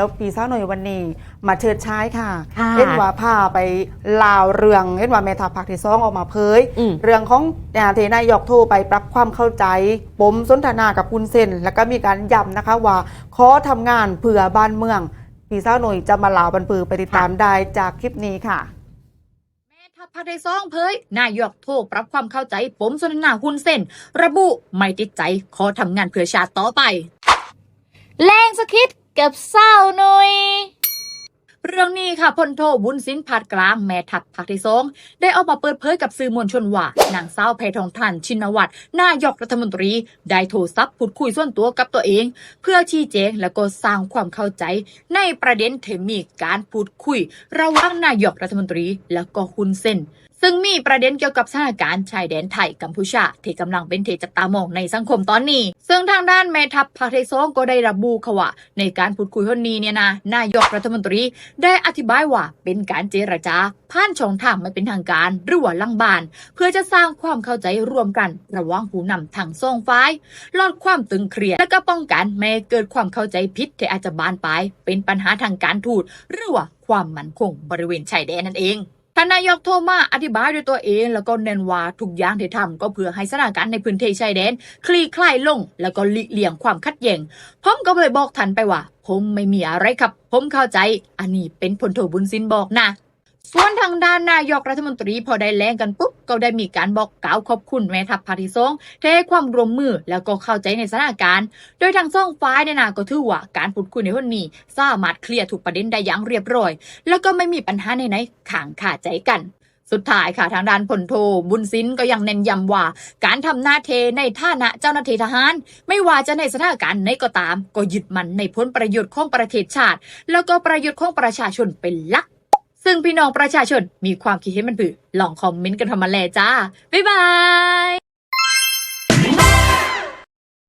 แล้วปีเศร้าหน่อยวันนี้มาเชิดชายค่ะค่ะเห็นว่าพาไปลาวเรื่องเห็นว่าแม่ทัพภาคที่สองออกมาเผย อืม เรื่องของอ่าเทนายกโทรไปปรับความเข้าใจ ปมสนทนากับคุณเซนแล้วก็มีการย้ำนะคะว่าขอทำงานเพื่อบ้านเมือง ปีเศร้าหน่อยจะมาลาวบันปือไปติดตามได้จากคลิปนี้ค่ะ แม่ทัพภาคที่สองเผยนายกโทรปรับความเข้าใจปมสนทนาหุ้นเส้น ระบุไม่ติดใจขอทำงานเพื่อชาติต่อไป แรงสคิด กับเศร้าหน่อย เรื่องนี้ค่ะพลโทบุญสินผาดกลางแม่ทัพภาคที่สองได้ออกมาเปิดเผยกับสื่อมวลชนว่านางสาวแพทองทานชินวัตรนายกรัฐมนตรี ได้โทรศัพท์พูดคุยส่วนตัวกับตัวเอง เพื่อชี้แจงและก็สร้างความเข้าใจ ในประเด็นที่มีการพูดคุย ระหว่างนายกรัฐมนตรี และก็ฮุนเซนซึ่งมีประเด็นเกี่ยวกับสถานการณ์ชายแดนไทยกัมพูชาที่กำลังเป็นเทจับตามองในสังคมตอนนี้ ซึ่งทางด้านแม่ทัพภาคที่สองก็ได้ระบุค่ะว่าในการพูดคุยคนนี้เนี่ยนะนายกรัฐมนตรีได้อธิบายว่าเป็นการเจรจาผ่านช่องทางไม่เป็นทางการหรือว่าลังบาน เพื่อจะสร้างความเข้าใจร่วมกันระหว่างผู้นำทั้งสองฝ่ายลดความตึงเครียดและก็ป้องกันไม่ให้เกิดความเข้าใจผิดที่อาจจะบานปลายเป็นปัญหาทางการทูตหรือว่าความมั่นคงบริเวณชายแดนนั่นเองท่านนายกโทมาอธิบายด้วยตัวเอง แล้วก็เน้นว่าทุกอย่างที่ทำก็เพื่อให้สถานการณ์ในพื้นที่ชายแดน คลี่คลายลง แล้วก็หลีกเลี่ยงความขัดแย้งผมก็เลยบอกทันไปว่า ผมไม่มีอะไรครับ ผมเข้าใจ อันนี้เป็นพลโทบุญสินบอกนะส่วนทางด้านนายกรัฐมนตรีพอได้แรงกันปุ๊บ ก็ได้มีการบอกกล่าวขอบคุณแม่ทัพภาคที่สองที่ให้ความร่วมมือแล้วก็เข้าใจในสถานการณ์ โดยทางซ่องฟ้ายเนี่ยนะก็ถือว่าการพูดคุยในวันนี้ สามารถเคลียร์ทุกประเด็นได้อย่างเรียบร้อย แล้วก็ไม่มีปัญหาในไหนข่างขาใจกัน สุดท้ายค่ะทางด้านผลโทบุญสินก็ยังเน้นย้ำว่า การทำหน้าเทในท่านะเจ้าหน้าที่ทหาร ไม่ว่าจะในสถานการณ์ไหนก็ตาม ก็ยึดมันในผลประโยชน์ของประเทศชาติ แล้วก็ประโยชน์ของประชาชนเป็นหลัก ซึ่งพี่น้องประชาชนมีความคิดเห็นมันผือลองคอมเมนต์กันทำมาแลจ้าบ๊ายบาย